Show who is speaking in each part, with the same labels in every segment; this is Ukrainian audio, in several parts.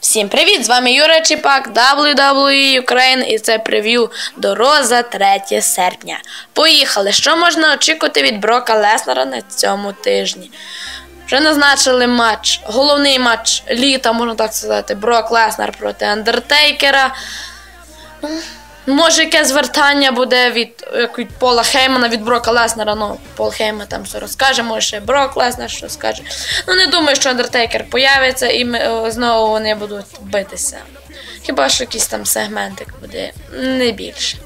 Speaker 1: Всім привіт! З вами Юра Чіпак, WWE Ukraine і це прев'ю до Роза 3 серпня. Поїхали! Що можна очікувати від Брока Леснера на цьому тижні? Вже назначили матч, головний матч літа, можна так сказати, Брок Леснер проти Андертейкера. Може, яке звертання буде від як від Пола Хеймана, від Брока Леснера. Ну, Пол Хейман там все розкаже, може ще Брок Леснер що скаже. Ну, не думаю, що Андертейкер появиться і ми, знову вони будуть битися. Хіба що якийсь там сегментик буде не більше.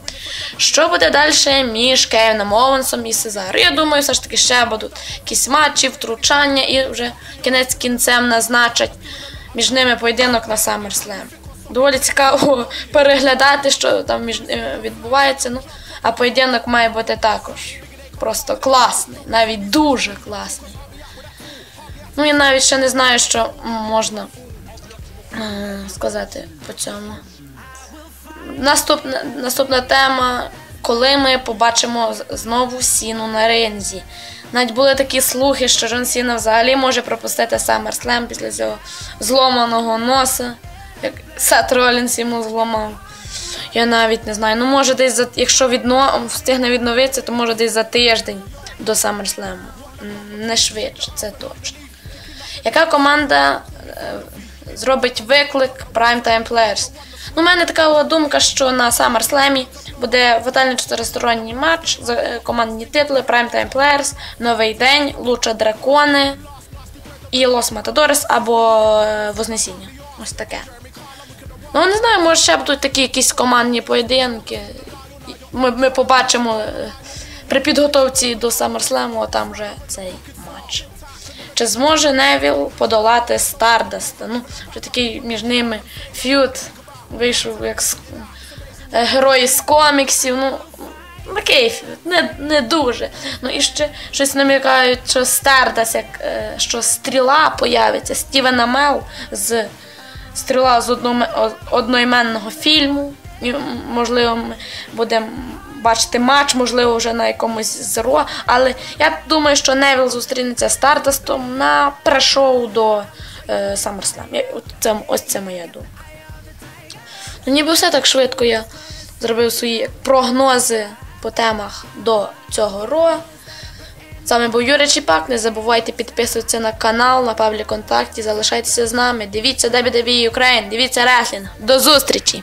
Speaker 1: Що буде далі між Кевіном Оуенсом і Сезаро? Я думаю, все ж таки ще будуть якісь матчі, втручання і вже кінець кінцем назначать між ними поєдинок на SummerSlam. Доволі цікаво переглядати, що там між відбувається. Ну, а поєдинок має бути також просто класний, навіть дуже класний. Ну, я навіть ще не знаю, що можна е, сказати по цьому. Наступна, наступна тема, коли ми побачимо знову Сіну на ринзі. Навіть були такі слухи, що Джон Сіна взагалі може пропустити SummerSlam після цього зломаного носа, як Сет Ролінс йому зламав. Я навіть не знаю. Ну, може, десь за, якщо відно, встигне відновитися, то може десь за тиждень до SummerSlam. Не швидше, це точно. Яка команда е, зробить виклик Primetime Players? Ну, у мене така думка, що на SummerSlam буде фатальний чотиристоронній матч е, командні титли Primetime Players, Новий день, Луча Дракони і Лос Матадорес або е, Вознесіння. Ось таке. Ну, не знаю, може ще будуть такі якісь командні поєдинки. Ми, ми побачимо е, при підготовці до SummerSlam, там вже цей матч. Чи зможе Невіл подолати Стардаста? Ну, вже такий між ними ф'ют вийшов як з, е, герої з коміксів. Ну, такий не, не дуже. Ну і ще щось намікають, що Стардаст, як е, що стріла появиться Стівена Мел з стріла з одноіменного фільму. І, можливо, ми будемо бачити матч, можливо, вже на якомусь зеро. Але я думаю, що Невіл зустрінеться з Стардастом на пре-шоу до е, SummerSlam. Це, ось це моя думка. Ну, ніби все так швидко я зробив свої прогнози по темах до цього ро. З вами був Юрій Чіпак. Не забувайте підписуватися на канал, на Павлі Контакті, залишайтеся з нами. Дивіться WWE Ukraine, дивіться реслінг. До зустрічі!